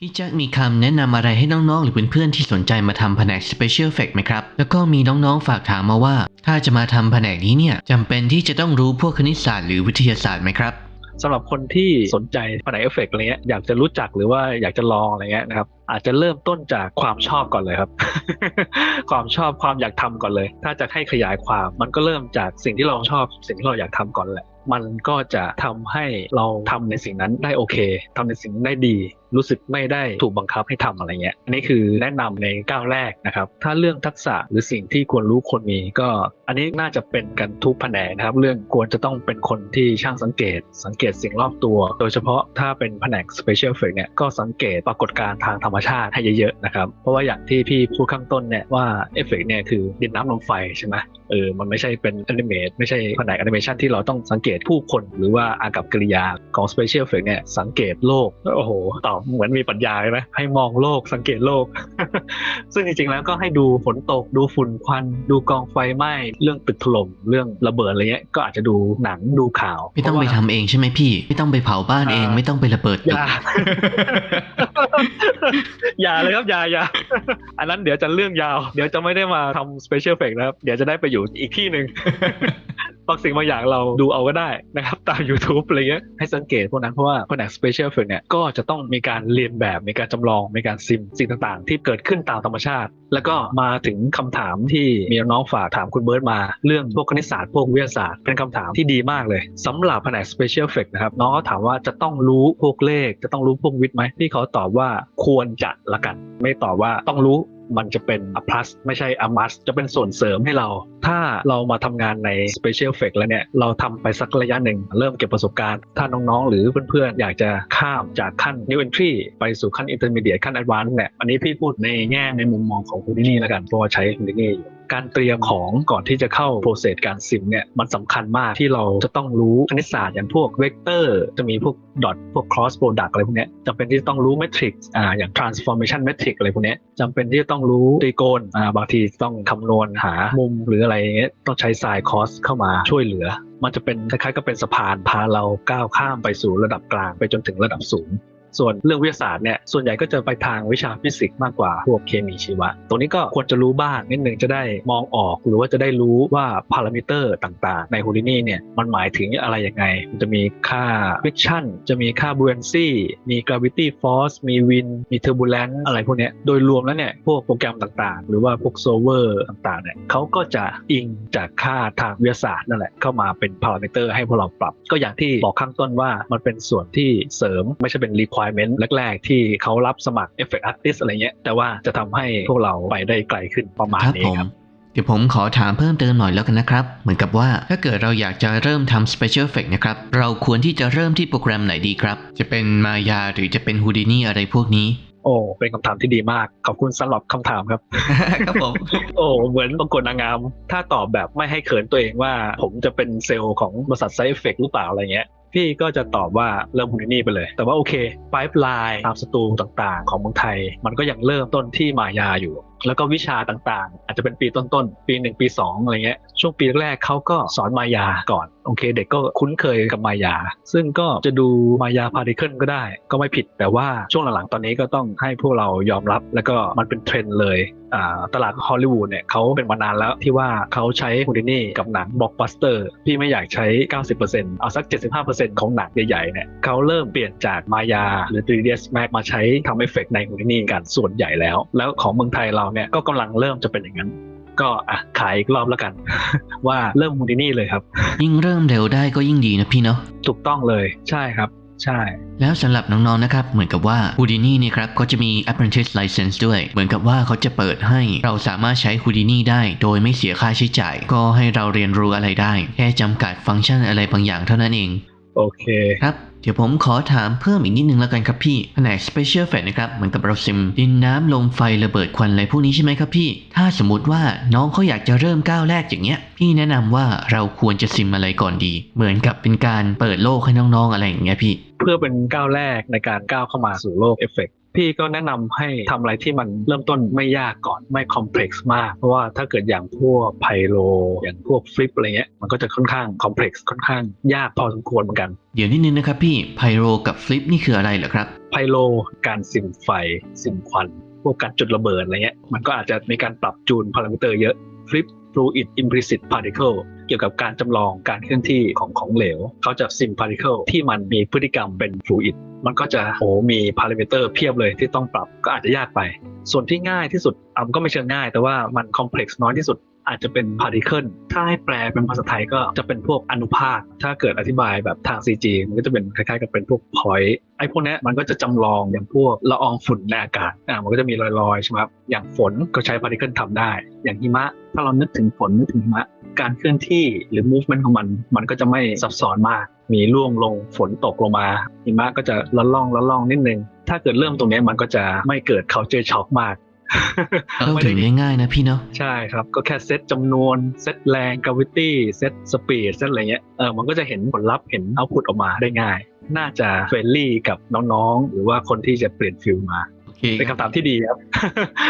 พี่แจ็คมีคำแนะนำอะไรให้น้องๆ หรือเพื่อนๆที่สนใจมาทำแผนก Special Effect ไหมครับ แล้วก็มีน้องๆ ฝากถามมาว่า ถ้าจะมาทำแผนกนี้เนี่ยจำเป็นที่จะต้องรู้พวกคณิตศาสตร์หรือวิทยาศาสตร์ไหมครับสำหรับคนที่สนใจแผนกเอฟเฟกต์อะไรเงี้ยอยากจะรู้จักหรือว่าอยากจะลองอะไรเงี้ยนะครับอาจจะเริ่มต้นจากความชอบก่อนเลยครับ ความชอบความอยากทำก่อนเลย ถ้าจะให้ขยายความมันก็เริ่มจากสิ่งที่เราชอบสิ่งที่เราอยากทำก่อนแหละ มันก็จะทำให้เราทำในสิ่งนั้นได้โอเคทำในสิ่งนั้นได้ดีรู้สึกไม่ได้ถูกบังคับให้ทำอะไรเงี้ยอันนี้คือแนะนำในก้าวแรกนะครับ ถ้าเรื่องทักษะหรือสิ่งที่ควรรู้ควรมีก็ อันนี้น่าจะเป็นกันทุกแผนกนะครับ เรื่องควรจะต้องเป็นคนที่ช่างสังเกต สังเกตสิ่งรอบตัว โดยเฉพาะถ้าเป็นแผนก Special f e c t เนี่ยก็สังเกตปรากฏการณ์ทางธรรมชาติให้เยอะๆนะครับ เพราะว่าอย่างที่พี่พูดข้างต้นเนี่ยว่าเอฟเฟกเนี่ยคือดินน้ำลมไฟใช่ไหมเออ มันไม่ใช่เป็นแอนิเมตไม่ใช่แผนกแอนิเมชันที่เราต้องสังเกตผู้คนหรือว่าอากับกิริยาของ Special f e c t เนี่ยสังเกตโลกโอ้โหตอเหมือนมีปรัชญาเลยนะให้มองโลกสังเกตโลก ซึ่งจริงๆแล้วก็ให้ดูฝนตกดูฝุ่นควัน ดูกองไฟไหม้เรื่องตึกถล่มเรื่องระเบิดอะไรเงี้ยก็อาจจะดูหนังดูข่าวไม่ต้องไปเพราะว่าทำเองใช่ไหมพี่ ไม่ต้องไปเผาบ้านเองอ่าไม่ต้องไประเบิดอตึกย่าอย่าเลยครับอย่าอย่าอันนั้นเดี๋ยวจะเรื่องยาว เดี๋ยวจะไม่ได้มาทำ special effect นะครับ เดี๋ยวจะได้ไปอยู่อีกที่หนึ่ง บางสิ่งบางอย่างเราดูเอาก็ได้นะครับตาม YouTube อะไรเงี้ยให้สังเกตพวกนั้นเพราะว่าแผนก special effect เนี่ยก็จะต้องมีการเรียนแบบมีการจำลองมีการซิมสิ่งต่างๆ ที่เกิดขึ้นตามธรรมชาติ แล้วก็มาถึงคำถามที่มีน้องฝากถามคุณเบิร์ตมา เรื่องพวกคณิตศาสตร์พวกวิทยาศาสตร์เป็นคำถามที่ดีมากเลยสำหรับแผนก special effect นะครับน้องเขาถามว่าจะต้องรู้พวกเลข จะต้องรู้พวกวิทย์ไหมพี่เขาตอบว่าควรจะละกัน ไม่ตอบว่าต้องรู้ มันจะเป็น a plus ไม่ใช่ a must จะเป็นส่วนเสริมให้เรา ถ้าเรามาทำงานใน special effect แล้วเนี่ย เราทำไปสักระยะหนึ่ง เริ่มเก็บประสบการณ์ ถ้าน้องๆ หรือเพื่อนๆ อยากจะข้ามจากขั้น new entry ไปสู่ขั้น intermediate ขั้น advanced เนี่ย อันนี้พี่พูดในแง่ในมุมมองของคุณนี่แล้วกัน เพราะว่าใช้คุณนี่อยู่ การเตรียมของก่อนที่จะเข้า process การซิมเนี่ยมันสำคัญมากที่เราจะต้องรู้คณิตศาสตร์อย่างพวกเวกเตอร์จะมีพวก dot พวก cross product อะไรพวกนี้จำเป็นที่จะต้องรู้ matrix อ่าอย่าง transformation metric อะไรพวกนี้จำเป็นที่จะต้องรู้ตรีโกณอ่าบางทีต้องคำนวณหามุมหรืออะไรอย่างเงี้ยต้องใช้ sin cos เข้ามาช่วยเหลือ มันจะเป็นคล้ายๆก็เป็นสะพานพาเราก้าวข้ามไปสู่ระดับกลางไปจนถึงระดับสูง ส่วนเรื่องวิทยาศาสตร์เนี่ยส่วนใหญ่ก็จะไปทางวิชาฟิสิกส์มากกว่าพวกเคมีชีวะ ตรงนี้ก็ควรจะรู้บ้างนิดนึงจะได้มองออกหรือว่าจะได้รู้ว่าพารามิเตอร์ต่างๆ ในฮูดินี่เนี่ยมันหมายถึงอะไรยังไง มันจะมีค่า friction จะมีค่า buoyancy มี gravity force มี wind มี turbulence อะไรพวกนี้โดยรวมแล้วเนี่ยพวกโปรแกรมต่างๆ หรือว่าพวก solver ต่างๆเนี่ยเขาก็จะอิงจากค่าทางวิทยาศาสตร์นั่นแหละเข้ามาเป็นพารามิเตอร์ให้พวกเราปรับ ก็อย่างที่บอกข้างต้นว่ามันเป็นส่วนที่เสริมไม่ใช่เป็น requirement แรก ๆ ที่เขารับสมัคร effect artist อะไรเงี้ย แต่ว่าจะทำให้พวกเราไปได้ไกลขึ้นประมาณครับนี้ผมครับเดี๋ยวผมขอถามเพิ่มเติมหน่อยแล้วกันนะครับ เหมือนกับว่าถ้าเกิดเราอยากจะเริ่มทำ Special Effect นะครับ เราควรที่จะเริ่มที่โปรแกรมไหนดีครับ จะเป็นมายาหรือจะเป็น Houdini อะไรพวกนี้ โอ้ เป็นคำถามที่ดีมาก ขอบคุณสำหรับคำถามครับ ครับผม โอ้ เหมือนประกวดนางงาม ถ้าตอบแบบไม่ให้เขินตัวเองว่า ผมจะเป็นเซลล์ของบริษัทไซเอฟเฟกหรือเปล่าอะไรเงี้ย พี่ก็จะตอบว่าเริ่มฮุนนี่ไปเลย แต่ว่าโอเคไ i ป์ไลน์ตามสตูต่างๆ ของเมืองไทย มันก็ยังเริ่มต้นที่มายาอยู่ แล้วก็วิชาต่างๆ อาจจะเป็นปีต้นๆ ปี 1 ปี 2 อะไรเงี้ยช่วงปีแรกเขาก็สอนมายาก่อน โอเค เด็กก็คุ้นเคยกับมายา ซึ่งก็จะดูมายาพาร์ติเคิลก็ได้ ก็ไม่ผิด แต่ว่าช่วงหลังๆ ตอนนี้ก็ต้องให้พวกเรายอมรับ แล้วก็มันเป็นเทรนด์เลยตลาดฮอลลีวูดเนี่ยเขาเป็นมานานแล้วที่ว่าเขาใช้ฮูดินี่กับหนังบล็อกบัสเตอร์พี่ไม่อยากใช้ 90%เอาสัก 75%ของหนังใหญ่ๆเนี่ยเขาเริ่มเปลี่ยนจากมายาหรือ 3ds Max มาใช้ทำเอฟเฟกต์ในฮูดินี่กันส่วนใหญ่แล้ว แล้วของเมืองไทยเราเนี่ยก็กำลังเริ่มจะเป็นอย่างนั้น ก็อะขายอีกรอบแล้วกัน ว่าเริ่มฮูดินี่เลยครับ ยิ่งเริ่มเร็วได้ก็ยิ่งดีนะพี่เนาะถูกต้องเลยใช่ครับใช่ แล้วสำหรับน้องๆนะครับ เหมือนกับว่า Houdini เนี่ยครับก็จะมี Apprentice License ด้วย เหมือนกับว่าเขาจะเปิดให้เราสามารถใช้ Houdini ได้ โดยไม่เสียค่าใช้จ่าย ก็ให้เราเรียนรู้อะไรได้ แค่จำกัดฟังก์ชันอะไรบางอย่างเท่านั้นเอง โอเค ครับเดี๋ยวผมขอถามเพิ่มอีกนิดนึงแล้วกันครับพี่แผนก Special Effect นะครับ เหมือนกับเราซิม ดินน้ำลมไฟระเบิดควันอะไรพวกนี้ใช่ไหมครับพี่ ถ้าสมมติว่าน้องเขาอยากจะเริ่มก้าวแรกอย่างเงี้ย พี่แนะนำว่าเราควรจะซิมอะไรก่อนดี เหมือนกับเป็นการเปิดโลกให้น้องๆอะไรอย่างเงี้ยพี่ เพื่อเป็นก้าวแรกในการก้าวเข้ามาสู่โลกเอฟเฟก พี่ก็แนะนำให้ทำอะไรที่มันเริ่มต้นไม่ยากก่อนไม่คอมเพล็กซ์มาก เพราะว่าถ้าเกิดอย่างพวกไพโล อย่างพวกฟลิปอะไรเงี้ยมันก็จะค่อนข้างคอมเพล็กซ์ค่อนข้างยากพอสมควรเหมือนกัน เดี๋ยวนิดนึงนะครับพี่ไพโรกับฟลิปนี่คืออะไรเหรอครับไพโลการซิมไฟซิมควันพวกการจุดระเบิดอะไรเงี้ยมันก็อาจจะมีการปรับจูนพารามิเตอร์เยอะ Flip Fluid Implicit Particle เกี่ยวกับการจำลองการเคลื่อนที่ของของเหลว เขาจะซิม particle ที่มันมีพฤติกรรมเป็น fluid มันก็จะโหมีพารามิเตอร์เพียบเลยที่ต้องปรับก็อาจจะยากไป ส่วนที่ง่ายที่สุดอะมันก็ไม่เชิงง่าย แต่ว่ามันคอมเพล็กซ์น้อยที่สุด อาจจะเป็น particle ถ้าให้แปลเป็นภาษาไทยก็จะเป็นพวกอนุภาค ถ้าเกิดอธิบายแบบทาง CG มันก็จะเป็นคล้ายๆกับเป็นพวก point ไอ้พวกนี้มันก็จะจำลองอย่างพวกละอองฝุ่นในอากาศอ่ามันก็จะมีลอยๆใช่ไหมครับอย่างฝนก็ใช้ particle ทำได้ อย่างหิมะ ถ้าเรานึกถึงฝนนึกถึงหิมะการเคลื่อนที่หรือ movement ของมัน มันก็จะไม่ซับซ้อนมาก มีร่วงลงฝนตกลงมาหิมะก็จะละล่องละล่องนิดนึง ถ้าเกิดเริ่มตรงนี้มันก็จะไม่เกิด culture shock มาก เข้าถึงได้ง่ายนะพี่เนาะใช่ครับ ก็แค่เซตจำนวน เซตแรง gravity เซตสปีดเซตอะไรเงี้ยเออมันก็จะเห็นผลลัพธ์เห็นเอาพุตออกมาได้ง่าย น่าจะเฟรนลี่กับน้องๆ หรือว่าคนที่จะเปลี่ยนฟิลมาโอเคเป็นคำถามที่ดีครับ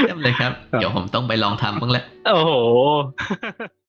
เยี่ยมเลยครับครับ เดี๋ยวผมต้องไปลองทำบ้างแล้ว โอ้โห